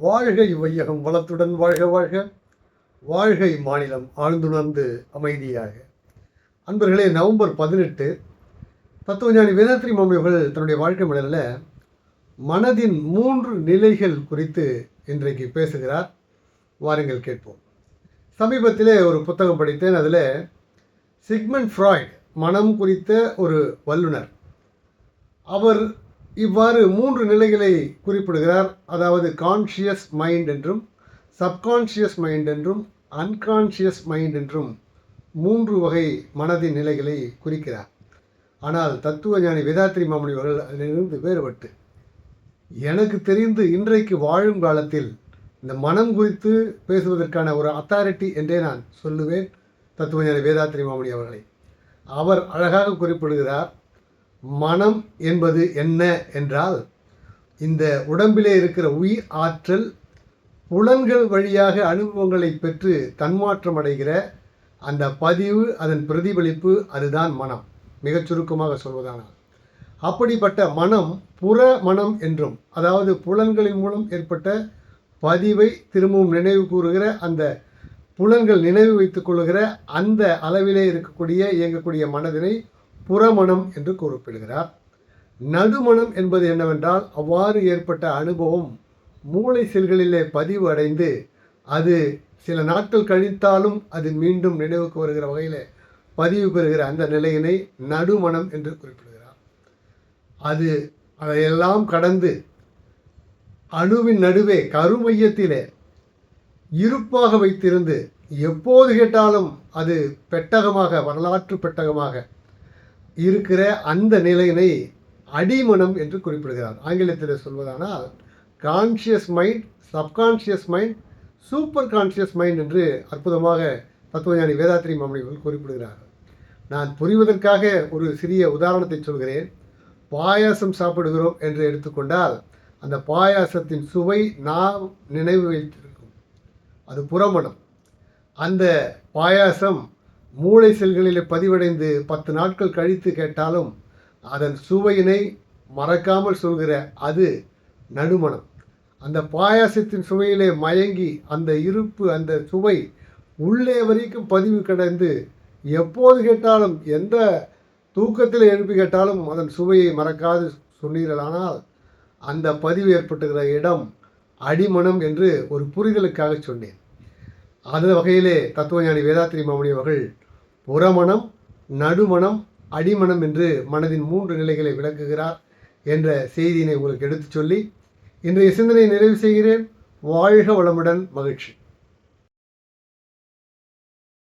வாழ்கை வையகம் வளத்துடன் வாழ்க வாழ்க. வாழ்கை மாநிலம் ஆழ்ந்துணர்ந்து அமைதியாக. அன்பர்களே நவம்பர் பதினெட்டு தத்துவஞானி வேதாத்ரி மாமியவர்கள் தன்னுடைய வாழ்க்கை மலரில் மனதின் மூன்று நிலைகள் குறித்து இன்றைக்கு பேசுகிறார். வாருங்கள் கேட்போம். சமீபத்திலே ஒரு புத்தகம் படித்தேன். அதில் சிக்மண்ட் ஃப்ராய்ட் மனம் குறித்த ஒரு வல்லுனர் அவர் இவ்வாறு மூன்று நிலைகளை குறிப்பிடுகிறார். அதாவது கான்ஷியஸ் மைண்ட் என்றும் சப்கான்ஷியஸ் மைண்ட் என்றும் அன்கான்ஷியஸ் மைண்ட் என்றும் மூன்று வகை மனதின் நிலைகளை குறிக்கிறார். ஆனால் தத்துவ ஞானி வேதாத்ரி மாமணி அவர்கள் அதிலிருந்து வேறுபட்டு எனக்கு தெரிந்து இன்றைக்கு வாழும் காலத்தில் இந்த மனம் குறித்து பேசுவதற்கான ஒரு அத்தாரிட்டி என்றே நான் சொல்லுவேன் தத்துவஞானி வேதாத்ரி மாமணி அவர்களை. அவர் அழகாக குறிப்பிடுகிறார் மனம் என்பது என்ன என்றால் இந்த உடம்பிலே இருக்கிற உயிர் ஆற்றல் புலன்கள் வழியாக அனுபவங்களை பெற்று தன்மாற்றம் அடைகிற அந்த பதிவு அதன் பிரதிபலிப்பு அதுதான் மனம். மிகச் சுருக்கமாக சொல்வதானால். அப்படிப்பட்ட மனம் புற மனம் என்றும் அதாவது புலன்களின் மூலம் ஏற்பட்ட பதிவை திரும்பவும் நினைவு கூறுகிற அந்த புலன்கள் நினைவு வைத்துக் கொள்ளுகிற அந்த அளவிலே இருக்கக்கூடிய இயங்கக்கூடிய மனதினை புறமணம் என்று குறிப்பிடுகிறார். நடுமணம் என்பது என்னவென்றால் அவ்வாறு ஏற்பட்ட அனுபவம் மூளை செல்களிலே பதிவு அடைந்து அது சில நாட்கள் கழித்தாலும் அது மீண்டும் நினைவுக்கு வருகிற வகையில் பதிவு பெறுகிற அந்த நிலையினை நடுமணம் என்று குறிப்பிடுகிறார். அது அதையெல்லாம் கடந்து அணுவின் நடுவே கருமையத்திலே இருப்பாக வைத்திருந்து எப்போது கேட்டாலும் அது பெட்டகமாக வரலாற்று பெட்டகமாக இருக்கிற அந்த நிலையினை அடிமனம் என்று குறிப்பிடுகிறார். ஆங்கிலத்தில் சொல்வதானால் conscious mind subconscious mind super conscious mind என்று அற்புதமாக தத்துவஞானி வேதாத்திரி மாமணிகள் குறிப்பிடுகிறார்கள். நான் புரிவதற்காக ஒரு சிறிய உதாரணத்தை சொல்கிறேன். பாயாசம் சாப்பிடுகிறோம் என்று எடுத்துக்கொண்டால் அந்த பாயாசத்தின் சுவை நாம் நினைவு வைத்திருக்கும். அது புறமணம் அந்த பாயாசம் மூளை செல்களில் பதிவடைந்து பத்து நாட்கள் கழித்து கேட்டாலும் அதன் சுவையினை மறக்காமல் சொல்கிற அது நடுமணம். அந்த பாயாசத்தின் சுவையிலே மயங்கி அந்த இருப்பு அந்த சுவை உள்ளே வரைக்கும் பதிவு கிடந்து எப்போது கேட்டாலும் எந்த தூக்கத்தில் எழுப்பி கேட்டாலும் அதன் சுவையை மறக்காது சொன்னீர்களானால் அந்த பதிவு ஏற்பட்டுகிற இடம் அடிமணம் என்று ஒரு புரிதலுக்காக சொன்னேன். அந்த வகையிலே தத்துவஞானி வேதாத்ரி மாமணி அவர்கள் புறமணம் நடுமணம் அடிமணம் என்று மனதின் மூன்று நிலைகளை விளக்குகிறார் என்ற செய்தியினை உங்களுக்கு எடுத்துச் சொல்லி இன்றைய சிந்தனையை நிறைவு செய்கிறேன். வாழ்க வளமுடன் மகிழ்ச்சி.